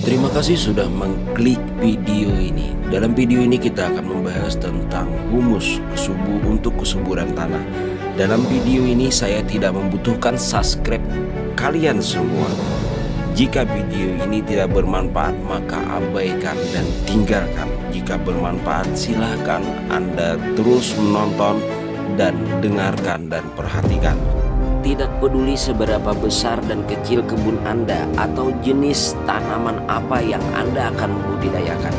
Terima kasih sudah mengklik video ini. Dalam video ini kita akan membahas tentang humus kesubuh untuk kesuburan tanah. Dalam video ini saya tidak membutuhkan subscribe kalian semua. Jika video ini tidak bermanfaat maka abaikan dan tinggalkan. Jika bermanfaat silahkan Anda terus menonton dan dengarkan dan perhatikan. Tidak peduli seberapa besar dan kecil kebun Anda atau jenis tanaman apa yang Anda akan budidayakan.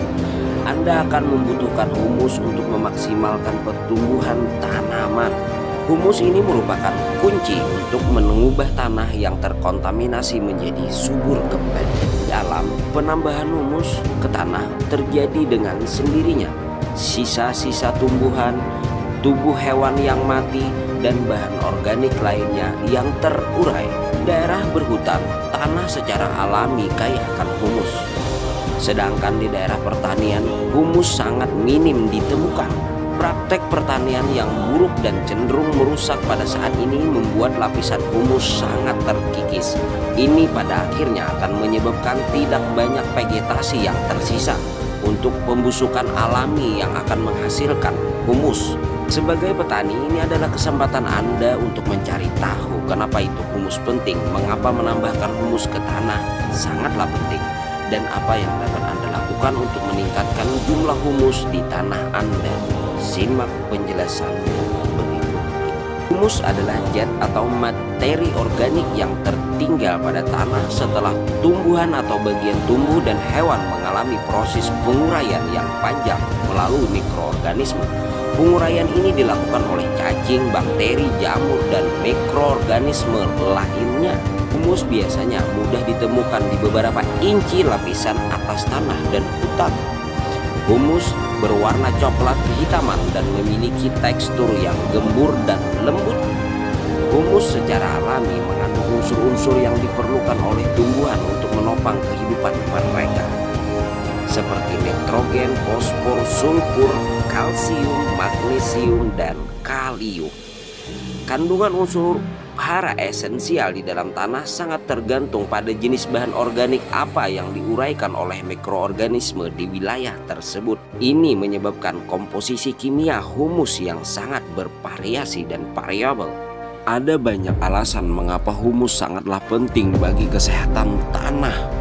Anda akan membutuhkan humus untuk memaksimalkan pertumbuhan tanaman. Humus ini merupakan kunci untuk mengubah tanah yang terkontaminasi menjadi subur kembali. Dalam penambahan humus ke tanah terjadi dengan sendirinya. Sisa-sisa tumbuhan, tubuh hewan yang mati, dan bahan organik lainnya yang terurai. Daerah berhutan, tanah secara alami kaya akan humus. Sedangkan di daerah pertanian, humus sangat minim ditemukan. Praktek pertanian yang buruk dan cenderung merusak pada saat ini membuat lapisan humus sangat terkikis. Ini pada akhirnya akan menyebabkan tidak banyak vegetasi yang tersisa untuk pembusukan alami yang akan menghasilkan humus. Sebagai petani ini adalah kesempatan Anda untuk mencari tahu kenapa itu humus penting, mengapa menambahkan humus ke tanah sangatlah penting dan apa yang dapat Anda lakukan untuk meningkatkan jumlah humus di tanah Anda. Simak penjelasannya berikut. Humus adalah zat atau materi organik yang tertinggal pada tanah setelah tumbuhan atau bagian tumbuh dan hewan mengalami proses penguraian yang panjang melalui mikroorganisme Penguraian ini dilakukan oleh cacing, bakteri, jamur, dan mikroorganisme lainnya. Humus biasanya mudah ditemukan di beberapa inci lapisan atas tanah dan hutan. Humus berwarna coklat kehitaman dan memiliki tekstur yang gembur dan lembut. Humus secara alami mengandung unsur-unsur yang diperlukan oleh tumbuhan untuk menopang kehidupan mereka seperti nitrogen, fosfor, sulfur, kalsium, magnesium, dan kalium. Kandungan unsur hara esensial di dalam tanah sangat tergantung pada jenis bahan organik apa yang diuraikan oleh mikroorganisme di wilayah tersebut. Ini menyebabkan komposisi kimia humus yang sangat bervariasi dan variabel. Ada banyak alasan mengapa humus sangatlah penting bagi kesehatan tanah.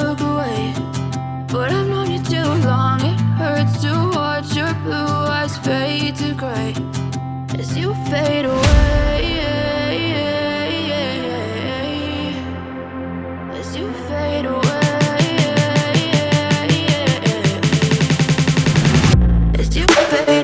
baby.